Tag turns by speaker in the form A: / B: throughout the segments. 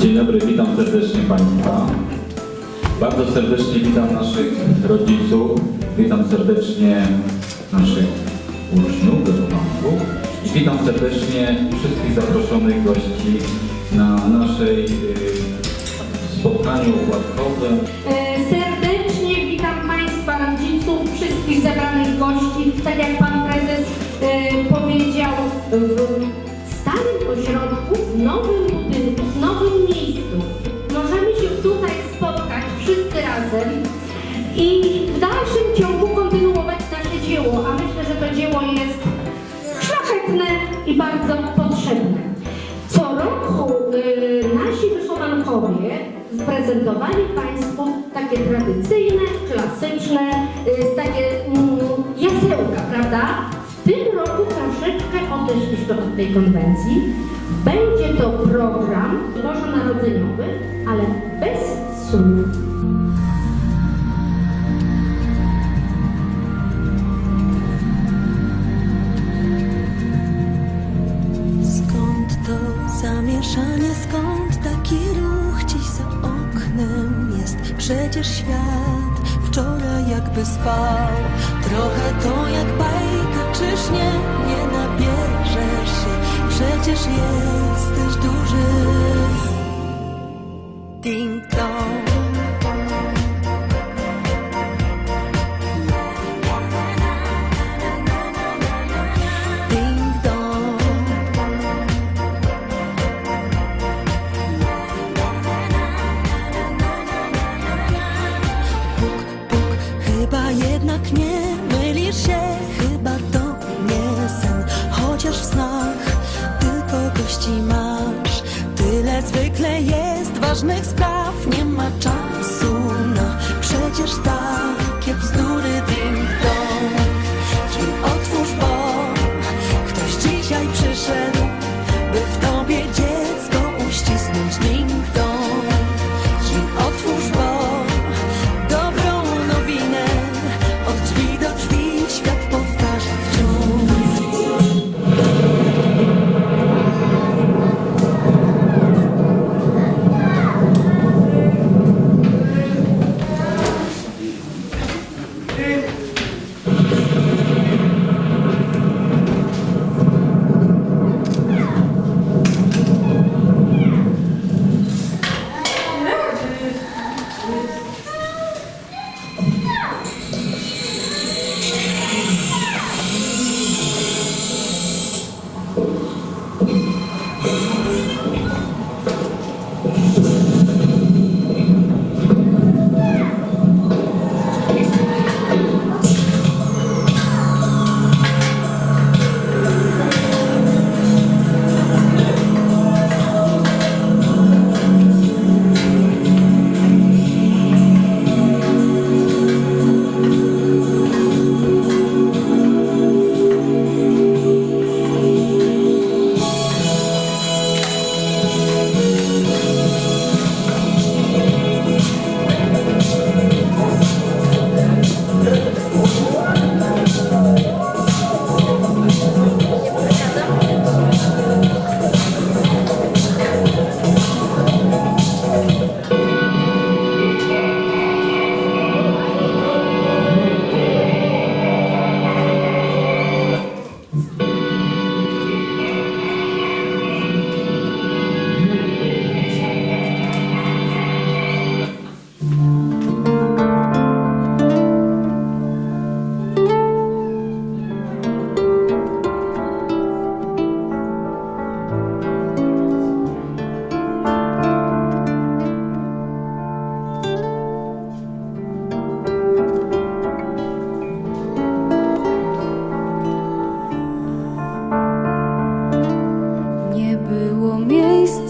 A: Dzień dobry, witam serdecznie Państwa. Bardzo serdecznie witam naszych rodziców, witam serdecznie naszych uczniów, wychowanków i witam serdecznie wszystkich zaproszonych gości na naszej y, spotkaniu układkowym.
B: E, Serdecznie witam Państwa rodziców, wszystkich zebranych gości. Tak jak Pan Prezes e, powiedział, w starym ośrodku, w nowym nowym miejscu. Możemy się tutaj spotkać wszyscy razem i w dalszym ciągu kontynuować nasze dzieło, a myślę, że to dzieło jest szlachetne i bardzo potrzebne. Co roku y, nasi wychowankowie prezentowali Państwu takie tradycyjne, klasyczne, y, takie mm, jasełka, prawda? W tym roku troszeczkę odeszliśmy od tej konwencji. Będzie to program bożonarodzeniowy, ale bez słów.
C: Skąd to zamieszanie, skąd taki ruch dziś za oknem jest? Przecież świat wczoraj jakby spał. Trochę to jak Przecież jesteś duży.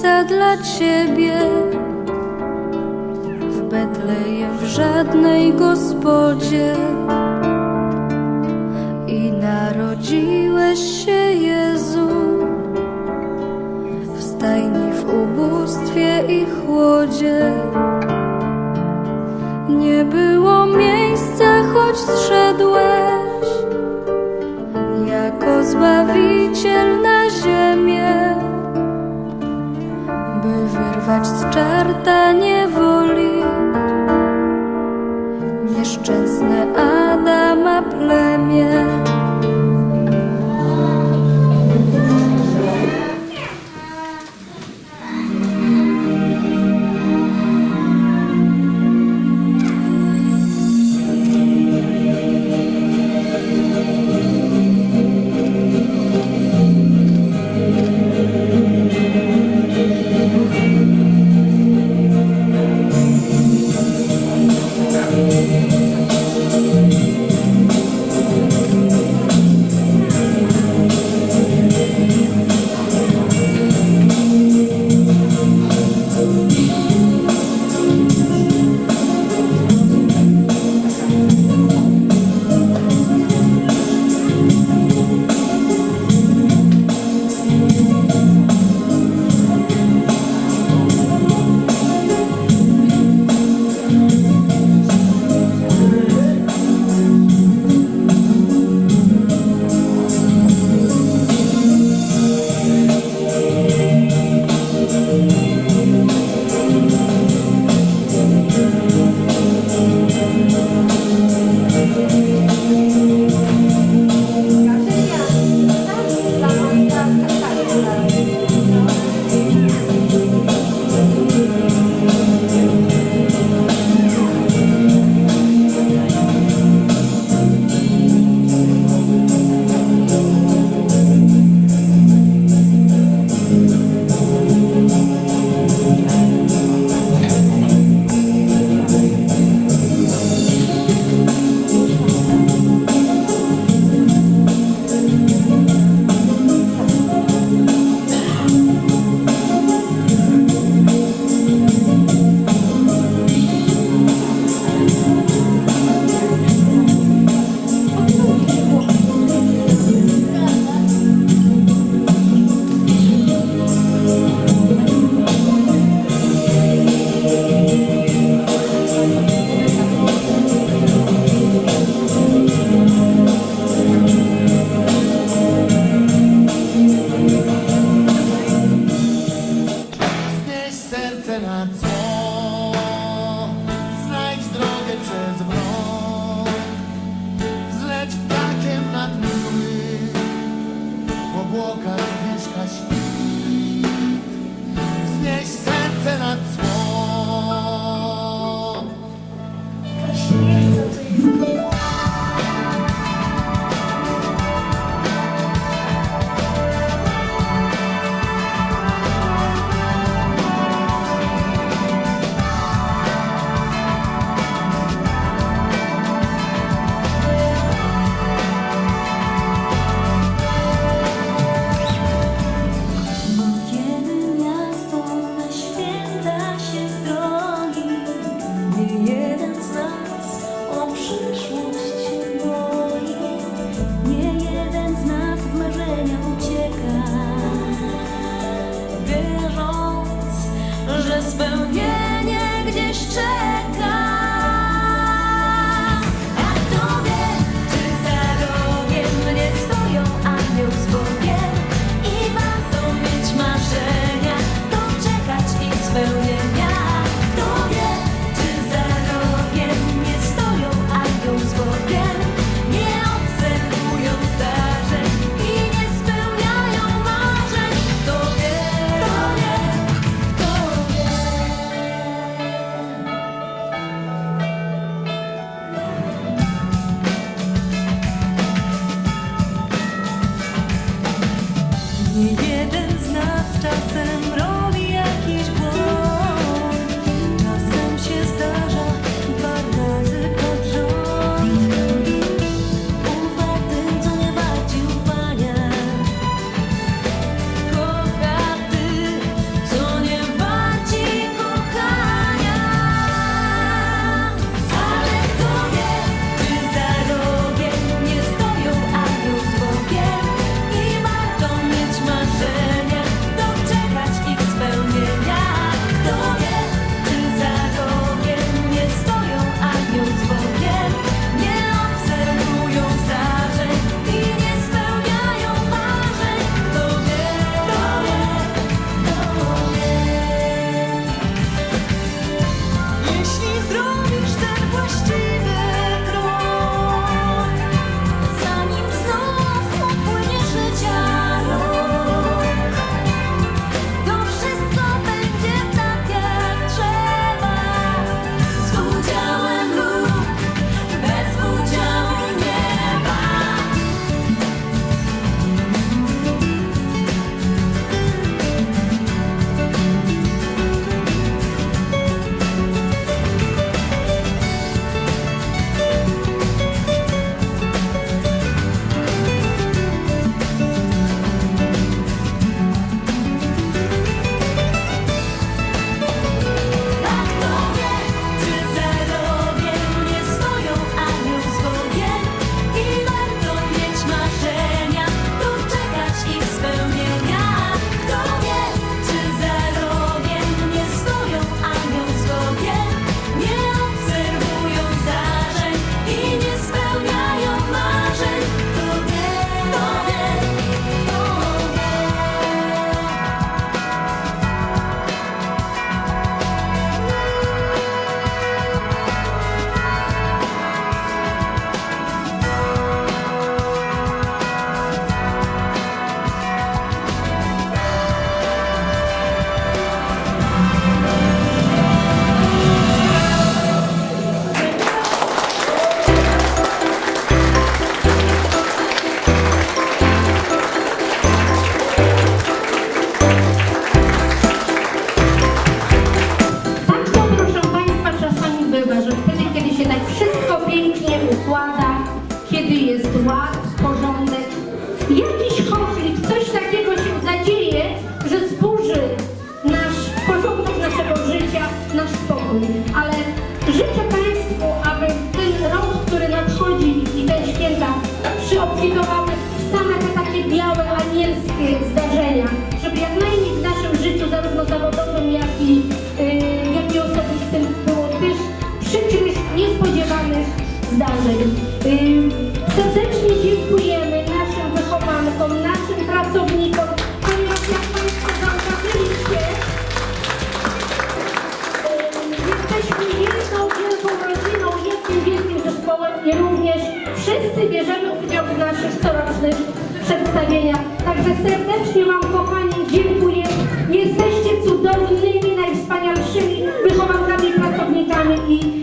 D: Miejsca dla ciebie. W Betlejem w żadnej gospodzie. I narodziłeś się Jezu. W stajni w ubóstwie i chłodzie. Nie było
C: wyrwać z czarta niewoli. nieszczęsne
B: Yy, serdecznie dziękujemy naszym wychowankom, naszym pracownikom, ponieważ jak Państwo zauważyliście, Jesteśmy wielką, wielką rodziną, jednym wielkim zespołem i również wszyscy bierzemy udział w naszych corocznych przedstawieniach. Także serdecznie Wam, kochani, dziękuję. Jesteście cudownymi, najwspanialszymi wychowankami, pracownikami i